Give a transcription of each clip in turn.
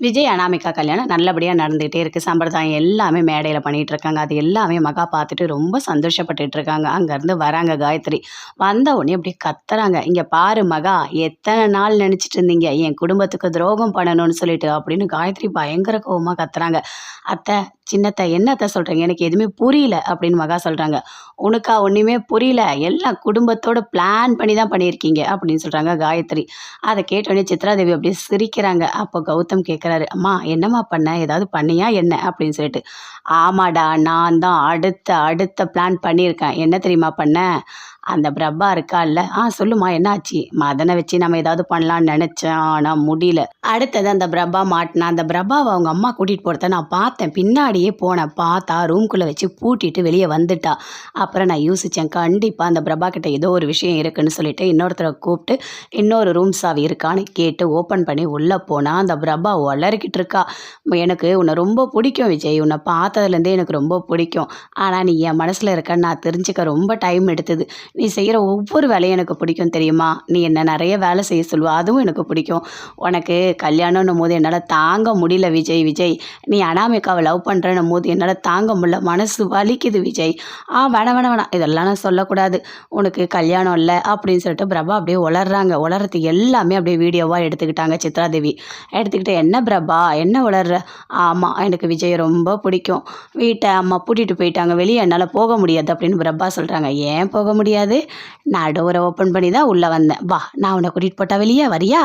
விஜய் அனாமிகா கல்யாணம் நல்லபடியாக நடந்துகிட்டே இருக்குது சம்பிரதாயம் எல்லாமே மேடையில் பண்ணிகிட்டு இருக்காங்க அது எல்லாமே மகா பார்த்துட்டு ரொம்ப சந்தோஷப்பட்டுட்டு இருக்காங்க அங்கேருந்து வராங்க காயத்ரி. வந்த உடனே அப்படி கத்துறாங்க. இங்கே பாரு மகா எத்தனை நாள் நினச்சிட்டு இருந்தீங்க என் குடும்பத்துக்கு துரோகம் பண்ணணும்னு சொல்லிட்டு அப்படின்னு காயத்ரி பயங்கர கோபமாக கத்துறாங்க. அத்தை சின்னத்தை என்னத்தை சொல்கிறீங்க எனக்கு எதுவுமே புரியல அப்படின்னு மகா சொல்கிறாங்க உனக்கா ஒன்றுமே புரியல? எல்லாம் குடும்பத்தோட பிளான் பண்ணி தான் பண்ணியிருக்கீங்க அப்படின்னு சொல்கிறாங்க காயத்ரி. அதை கேட்டோடனே சித்ராதேவி அப்படியே சிரிக்கிறாங்க. அப்போ கௌதம் கேட்குறாரு அம்மா என்னம்மா பண்ண? ஏதாவது பண்ணியா என்ன? அப்படின்னு சொல்லிட்டு ஆமாடா நான் தான் அடுத்த அடுத்த பிளான் பண்ணியிருக்கேன். என்ன தெரியுமா பண்ண? அந்த பிரபா இருக்கால்ல ஆ சொல்லுமா என்னாச்சு? மதனை வச்சு நம்ம ஏதாவது பண்ணலான்னு நினச்சேன் ஆனால் முடியல. அடுத்தது அந்த பிரபா மாட்டினா அந்த பிரபாவை அவங்க அம்மா கூட்டிகிட்டு போகிறத நான் பார்த்தேன். பின்னாடியே போனேன் பார்த்தா ரூம்குள்ளே வச்சு பூட்டிட்டு வெளியே வந்துட்டா. அப்புறம் நான் யோசித்தேன் கண்டிப்பாக அந்த பிரபா கிட்ட ஏதோ ஒரு விஷயம் இருக்குன்னு சொல்லிட்டு இன்னொருத்தரை கூப்பிட்டு இன்னொரு ரூம் சாவி இருக்கான்னு கேட்டு ஓப்பன் பண்ணி உள்ளே போனால் அந்த பிரபா வளர்க்கிட்டு இருக்கா. எனக்கு உன்னை ரொம்ப பிடிக்கும் விஜய். உன்னை பார்த்ததுலேருந்தே எனக்கு ரொம்ப பிடிக்கும். ஆனால் நீ என் மனசில் இருக்கன்னு நான் தெரிஞ்சுக்க ரொம்ப டைம் எடுத்தது. நீ செய்கிற ஒவ்வொரு வேலையும் எனக்கு பிடிக்கும் தெரியுமா? நீ என்ன நிறைய வேலை செய்ய சொல்லுவ அதுவும் எனக்கு பிடிக்கும். உனக்கு கல்யாணம்னும் போது என்னால் தாங்க முடியல விஜய் விஜய். நீ அனாமிகாவை லவ் பண்ணுறன்னும் போது என்னால் தாங்க முடியல. மனசு வலிக்குது விஜய். ஆ வேணாம் வேணாம் வேணாம். இதெல்லாம் நான் சொல்லக்கூடாது. உனக்கு கல்யாணம் இல்லை அப்படின்னு சொல்லிட்டு பிரபா அப்படியே உளர்றாங்க. உளறது எல்லாமே அப்படியே வீடியோவாக எடுத்துக்கிட்டாங்க சித்ராதேவி. எடுத்துக்கிட்டு என்ன பிரபா என்ன உளர்ற? ஆமாம் எனக்கு விஜய் ரொம்ப பிடிக்கும். வீட்டை அம்மா கூட்டிகிட்டு போயிட்டாங்க. வெளியே என்னால் போக முடியாது அப்படின்னு பிரபா சொல்கிறாங்க ஏன் போக முடியாது? நான் டோரை ஓப்பன் பண்ணி தான் உள்ளே வந்தேன். வா நான் உன்னை கூட்டிகிட்டு போட்டா வெளியே வரியா?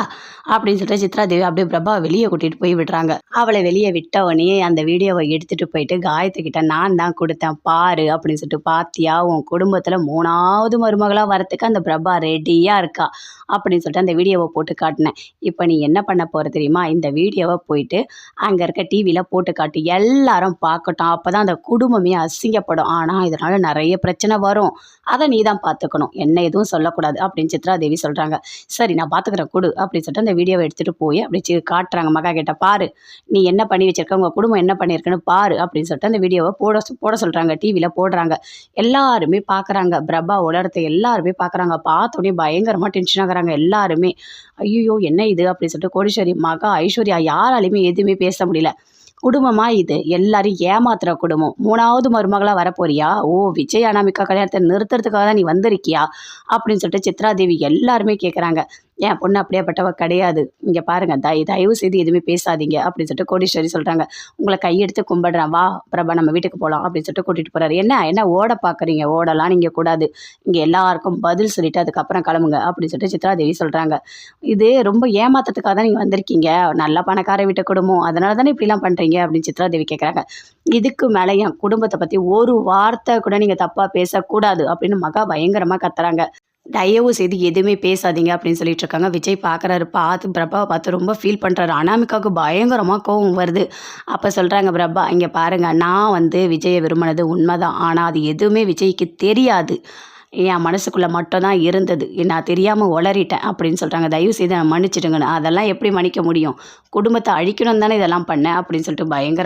அப்படின்னு சொல்லிட்டு சித்ராதேவி அப்படியே பிரபா வெளியே கூட்டிகிட்டு போய் விடுறாங்க. அவளை வெளியே விட்ட உடனே அந்த வீடியோவை எடுத்துகிட்டு போயிட்டு காயத்துக்கிட்ட நான் தான் கொடுத்தேன் பாரு அப்படின்னு சொல்லிட்டு பாத்தியா உன் குடும்பத்தில் மூணாவது மருமகளாக வரத்துக்கு அந்த பிரபா ரெடியாக இருக்கா? அப்படின்னு சொல்லிட்டு அந்த வீடியோவை போட்டு காட்டினேன். இப்போ நீ என்ன பண்ண போகிற தெரியுமா? இந்த வீடியோவை போயிட்டு அங்கே இருக்க டிவியில் போட்டு காட்டு. எல்லாரும் பார்க்கட்டும். அப்போ தான் அந்த குடும்பமே அசிங்கப்படும். ஆனால் இதனால் நிறைய பிரச்சனை வரும். அதை நீ தான் பார்த்துக்கணும் என்ன எதுவும் சொல்லக்கூடாது அப்படின்னு சித்ரா தேவி சொல்கிறாங்க சரி நான் பார்த்துக்கிறேன் கொடு அப்படின்னு சொல்லிட்டு அந்த வீடியோவை எடுத்துகிட்டு போய் அப்படி சி- காட்டுறாங்க மகா கிட்ட. பாரு நீ என்ன பண்ணி வச்சிருக்க? உங்கள் குடும்பம் என்ன பண்ணியிருக்குன்னு பாரு அப்படின்னு சொல்லிட்டு அந்த வீடியோவை போட போட சொல்கிறாங்க டிவியில் போடுறாங்க. எல்லாருமே பார்க்குறாங்க பிரபா உலரத்தை எல்லாருமே பார்க்குறாங்க பார்த்தோன்னே பயங்கரமாக டென்ஷன் ஆகுறாங்க எல்லாருமே. ஐயோ என்ன இது? அப்படின்னு சொல்லிட்டு கோடீஸ்வரி மகா ஐஸ்வர்யா யாராலையுமே எதுவுமே பேச முடியல. குடும்பமா இது? எல்லாரும் ஏமாத்துற குடும்பம். மூணாவது மருமகளா வரப்போறியா? ஓ விஜய் அனாமிகா கல்யாணத்தை நிறுத்துறதுக்காக தான் நீ வந்திருக்கியா? அப்படின்னு சொல்லிட்டு சித்ராதேவி எல்லாருமே கேட்குறாங்க என் பொண்ணு அப்படியேப்பட்டவ கிடையாது. இங்கே பாருங்கள் தய தயவு செய்து எதுவுமே பேசாதீங்க அப்படின்னு சொல்லிட்டு கோடீஸ்வரி சொல்கிறாங்க உங்களை கையெடுத்து கும்பிடுறேன் வா பிரபா நம்ம வீட்டுக்கு போகலாம் அப்படின்னு சொல்லிட்டு கூட்டிகிட்டு போகிறாரு என்ன என்ன ஓட பார்க்குறீங்க ஓடலாம் நீங்கள் கூடாது. இங்கே எல்லாருக்கும் பதில் சொல்லிட்டு அதுக்கப்புறம் கிளம்புங்க அப்படின்னு சொல்லிட்டு சித்ராதேவி சொல்கிறாங்க இது ரொம்ப ஏமாத்தத்துக்காக தான் நீங்கள் வந்திருக்கீங்க. நல்ல பணக்கார வீட்டு குடும்பம். அதனால தானே இப்படிலாம் பண்ணுறீங்க அப்படின்னு சித்ராதேவி கேட்குறாங்க இதுக்கு மேலே என் குடும்பத்தை பற்றி ஒரு வார்த்தை கூட நீங்கள் தப்பாக பேசக்கூடாது அப்படின்னு மகா பயங்கரமாக கத்துறாங்க. தயவு செய்து எதுவுமே பேசாதீங்க அப்படின்னு சொல்லிட்டு இருக்காங்க. விஜய் பார்க்குறாரு பார்த்து பிரபாவை பார்த்து ரொம்ப ஃபீல் பண்ணுறாரு அனாமிகாவுக்கு பயங்கரமாக கோவம் வருது. அப்போ சொல்கிறாங்க பிரபா இங்கே பாருங்கள் நான் வந்து விஜயை விரும்பினது உண்மைதான். ஆனால் அது எதுவுமே விஜய்க்கு தெரியாது. என் மனசுக்குள்ளே மட்டும்தான் இருந்தது. நான் தெரியாமல் உளறிட்டேன் அப்படின்னு சொல்கிறாங்க தயவு செய்து மன்னிச்சிடுங்கன்னு. அதெல்லாம் எப்படி மன்னிக்க முடியும்? குடும்பத்தை அழிக்கணும் தானே இதெல்லாம் பண்ணேன் அப்படின்னு சொல்லிட்டு பயங்கர